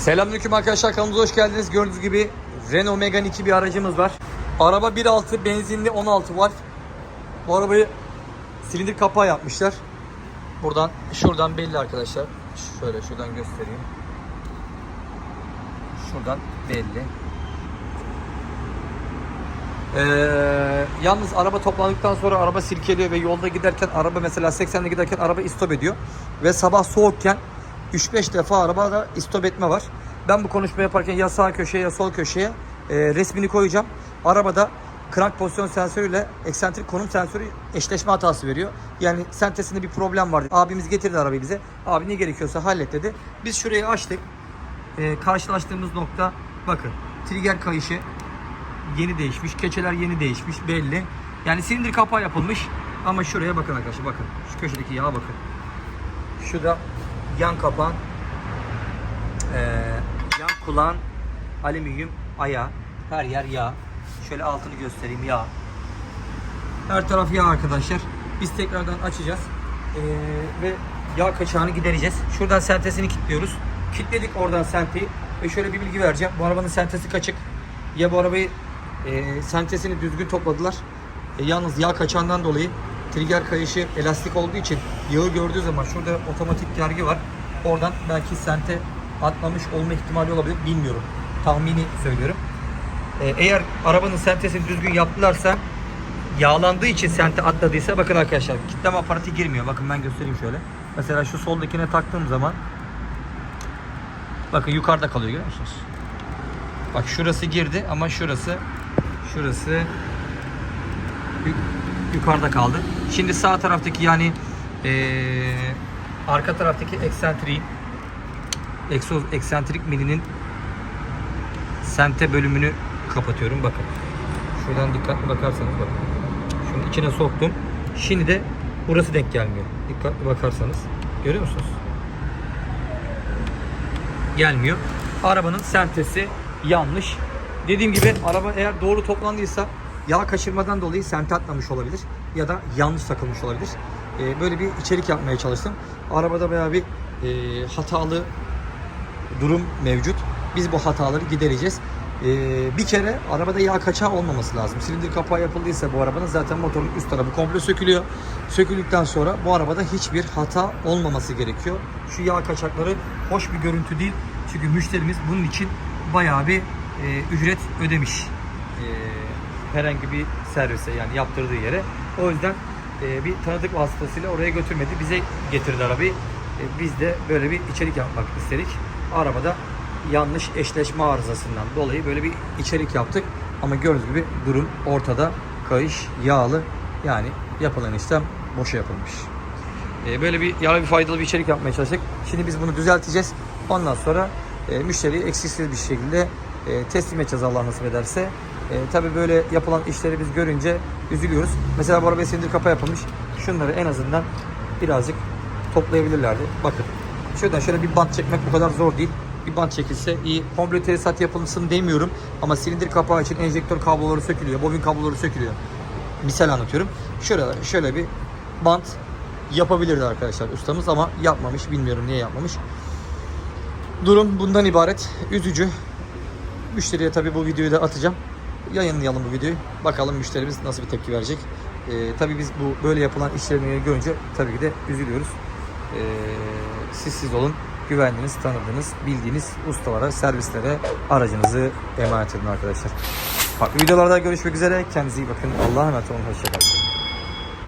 Selamünaleyküm arkadaşlar kanalımıza hoş geldiniz. Gördüğünüz gibi Renault Megane 2 bir aracımız var. Araba 1.6 benzinli 16 var. Bu arabayı silindir kapağı yapmışlar. Buradan şuradan belli arkadaşlar. Şöyle şuradan göstereyim. Şuradan belli. Ee, yalnız araba toplandıktan sonra araba silkeliyor ve yolda giderken araba mesela 80'le giderken araba istop ediyor. Ve sabah soğukken 3-5 defa arabada istop etme var. Ben bu konuşma yaparken ya sağ köşeye ya sol köşeye e, resmini koyacağım. Arabada krank pozisyon sensörüyle eksantrik konum sensörü eşleşme hatası veriyor. Yani sentesinde bir problem vardı. Abimiz getirdi arabayı bize. Abi ne gerekiyorsa hallet dedi. Biz şurayı açtık. E, karşılaştığımız nokta bakın trigger kayışı yeni değişmiş. Keçeler yeni değişmiş belli. Yani silindir kapağı yapılmış. Ama şuraya bakın arkadaşlar bakın. Şu köşedeki yağa bakın. Şu da yan kapağın eee, yan kulağın alüminyum ayağı. Her yer yağ. Şöyle altını göstereyim yağ. Her taraf yağ arkadaşlar. Biz tekrardan açacağız. Eee, ve yağ kaçağını gidereceğiz. Şuradan sentesini kilitliyoruz. Kilitledik oradan senteyi. Ve şöyle bir bilgi vereceğim. Bu arabanın sentesi kaçık. Ya bu arabayı e, sentesini düzgün topladılar. E, yalnız yağ kaçağından dolayı trigger kayışı elastik olduğu için yağı gördüğü zaman şurada otomatik gergi var. Oradan belki sente atlamış olma ihtimali olabilir. Bilmiyorum. Tahmini söylüyorum. E, eğer arabanın sentesini düzgün yaptılarsa yağlandığı için sente atladıysa bakın arkadaşlar kitleme aparatı girmiyor. Bakın ben göstereyim şöyle. Mesela şu soldakine taktığım zaman bakın yukarıda kalıyor görüyor musunuz? Bak şurası girdi ama şurası şurası yukarıda kaldı. Şimdi sağ taraftaki yani eee, arka taraftaki eksentriğin egzoz eksentrik milinin sente bölümünü kapatıyorum. Bakın. Şuradan dikkatli bakarsanız bakın. Şunun içine soktum. Şimdi de burası denk gelmiyor. Dikkatli bakarsanız. Görüyor musunuz? gelmiyor. Arabanın sentesi yanlış. Dediğim gibi araba eğer doğru toplandıysa yağ kaçırmadan dolayı sente atlamış olabilir ya da yanlış takılmış olabilir. Ee, böyle bir içerik yapmaya çalıştım. Arabada bayağı bir e, hatalı durum mevcut. Biz bu hataları gidereceğiz. Ee, bir kere arabada yağ kaçağı olmaması lazım. Silindir kapağı yapıldıysa bu arabanın zaten motorun üst tarafı komple sökülüyor. Söküldükten sonra bu arabada hiçbir hata olmaması gerekiyor. Şu yağ kaçakları hoş bir görüntü değil. Çünkü müşterimiz bunun için bayağı bir e, ücret ödemiş. E, herhangi bir servise yani yaptırdığı yere. O yüzden e, bir tanıdık vasıtasıyla oraya götürmedi. Bize getirdi arabayı. E, biz de böyle bir içerik yapmak istedik. Arabada yanlış eşleşme arızasından dolayı böyle bir içerik yaptık. Ama gördüğünüz gibi durum ortada. Kayış yağlı. Yani yapılan işlem boşa yapılmış. E, böyle bir yararlı bir faydalı bir içerik yapmaya çalıştık. Şimdi biz bunu düzelteceğiz. Ondan sonra e, müşteriyi eksiksiz bir şekilde e, teslim edeceğiz Allah nasip ederse. E, tabii böyle yapılan işleri biz görünce üzülüyoruz. Mesela bu arabaya silindir kapağı yapılmış. Şunları en azından birazcık toplayabilirlerdi. Bakın. Şuradan şöyle bir bant çekmek bu kadar zor değil. Bir bant çekilse iyi. Komple tesisat yapılsın demiyorum. Ama silindir kapağı için enjektör kabloları sökülüyor. Bobin kabloları sökülüyor. Misal anlatıyorum. Şöyle, şöyle bir bant yapabilirdi arkadaşlar ustamız ama yapmamış. Bilmiyorum niye yapmamış. Durum bundan ibaret. Üzücü. Müşteriye tabii bu videoyu da atacağım. Yayınlayalım bu videoyu. Bakalım müşterimiz nasıl bir tepki verecek. Ee, tabii biz bu böyle yapılan işlemleri görünce tabii ki de üzülüyoruz. Ee, siz siz olun. Güvendiğiniz, tanıdığınız, bildiğiniz ustalara, servislere aracınızı emanet edin arkadaşlar. Farklı videolarda görüşmek üzere. Kendinize iyi bakın. Allah'a emanet olun. Hoşçakalın.